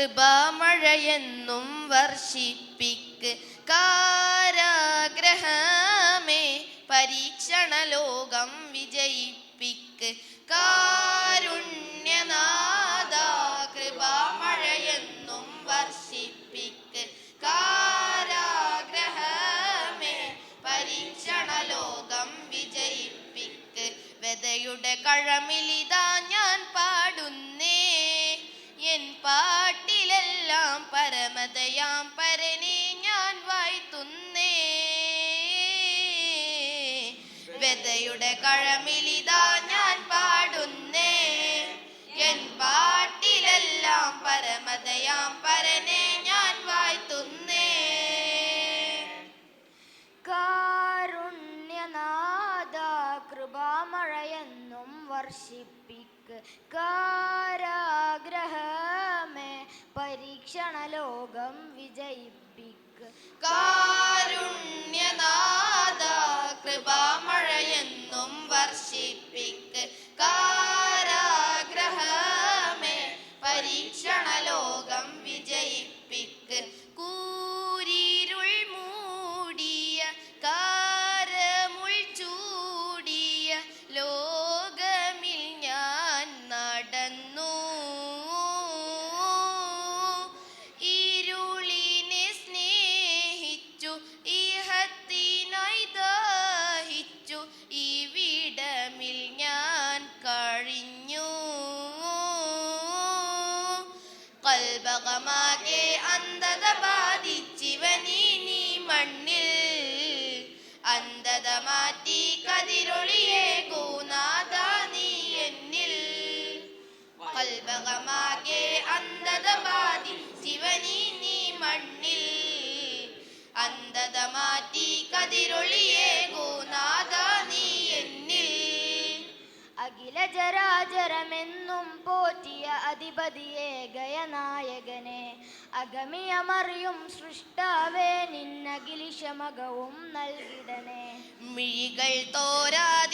കൃപാമഴയെന്നും വർഷിപ്പിക്ക് കാരാഗ്രഹമേ പരീക്ഷണ ലോകം വിജയിപ്പിക്ക്. കാരുണ്യനാഥ കൃപാമഴയെന്നും വർഷിപ്പിക്ക് കാരാഗ്രഹമേ പരീക്ഷണ ലോകം വിജയിപ്പിക്ക്. വെതയുടെ കഴമിലിതാ ഞാൻ പാടുന്നേ എൻ പാട്ടിലെല്ലാം വെതയുടെ കഴമിലിതാ ഞാൻ പാടുന്നേ. എൻ പാട്ടിലെല്ലാം പരമതയാം പരനെ ഞാൻ വായ്ത്തുന്നേ കാരുണ്യനാഥ കൃപാമഴയെന്നും വർഷിപ്പിക്ക്. കാരാഗ്രഹമേ പരീക്ഷണ ലോകം കാരുണ്യനാഥ കൃപാമഴയെന്നും വർഷിപ്പിക്ക്. കാരാഗ്രഹമേ കൽബകമാകെ അന്ധത ബാധിച്ചിവനീ മണ്ണിൽ. അന്ധത മാറ്റി കതിരൊളിയേ ഗോനാഥ നീ എന്നിൽ. കൽബകമാകെ അന്ധത ബാധിച്ചിവനീ നീ മണ്ണിൽ. അന്ധത മാറ്റി കതിരൊളിയെ അഖില ജരാചരമെന്നും പോറ്റിയ അധിപതിയെ ഗയനായകനെ അഗമിയമറിയും സൃഷ്ടാവേ നിന്നകിലിശമകവും നൽകിടനെ. മിഴികൾ തോരാതി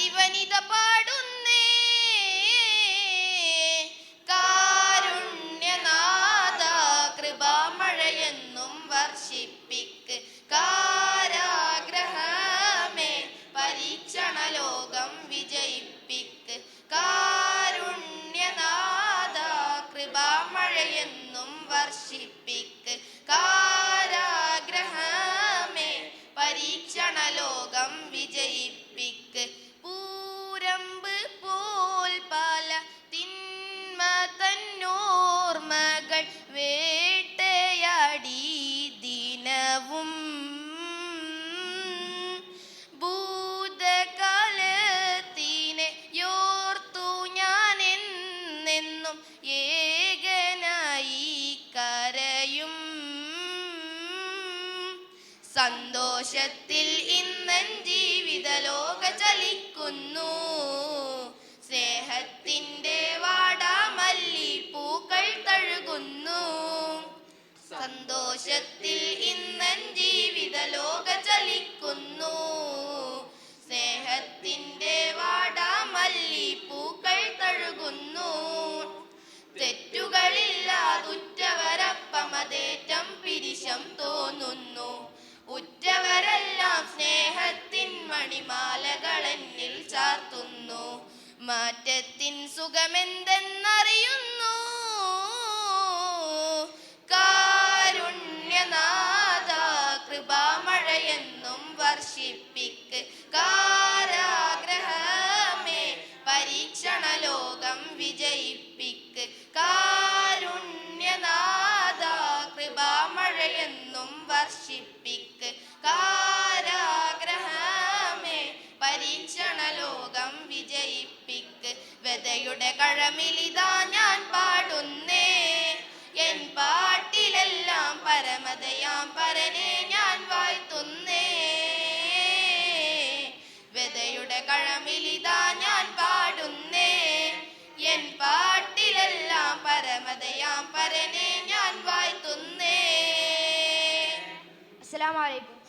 വേട്ടയാടി ദിനവും. ഭൂതകാലത്തിനെ യോർത്തു ഞാൻ എന്നെന്നും ഏകനായി കരയും. സന്തോഷത്തിൽ ഇന്നൻ ജീവിത ലോക ചലിക്കുന്നു. സ്നേഹത്തിന്റെ വാടാമല്ലി സന്തോഷത്തിൽ ഇന്നൻ ജീവിത ലോക ചലിക്കുന്നു. സ്നേഹത്തിന്റെ വാടാമല്ലി പൂക്കൾ തഴുകുന്നു. തെറ്റുകളില്ലാതുറ്റവരപ്പമതേറ്റം പിരിശം തോന്നുന്നു. ഉറ്റവരെല്ലാം സ്നേഹത്തിൻ മണിമാലകളെന്നിൽ ചാർത്തുന്നു. മാറ്റത്തിൻ സുഖമെന്തെന്നറിയുന്നു വർഷിപ്പിക്ക് കാരാഗ്രഹമേ പരീക്ഷണ ലോകം വിജയിപ്പിക്ക്. കാരുണ്യനാഥ കൃപാമഴയെന്നും വർഷിപ്പിക്ക്. കാരാഗ്രഹമേ പരീക്ഷണ ലോകം വിജയിപ്പിക്ക്. വെതയുടെ കഴമിലിതാ ഞാൻ പാടുന്നേ എൻ പാട്ടിലെല്ലാം പരമതയാം പരനെ sahibi.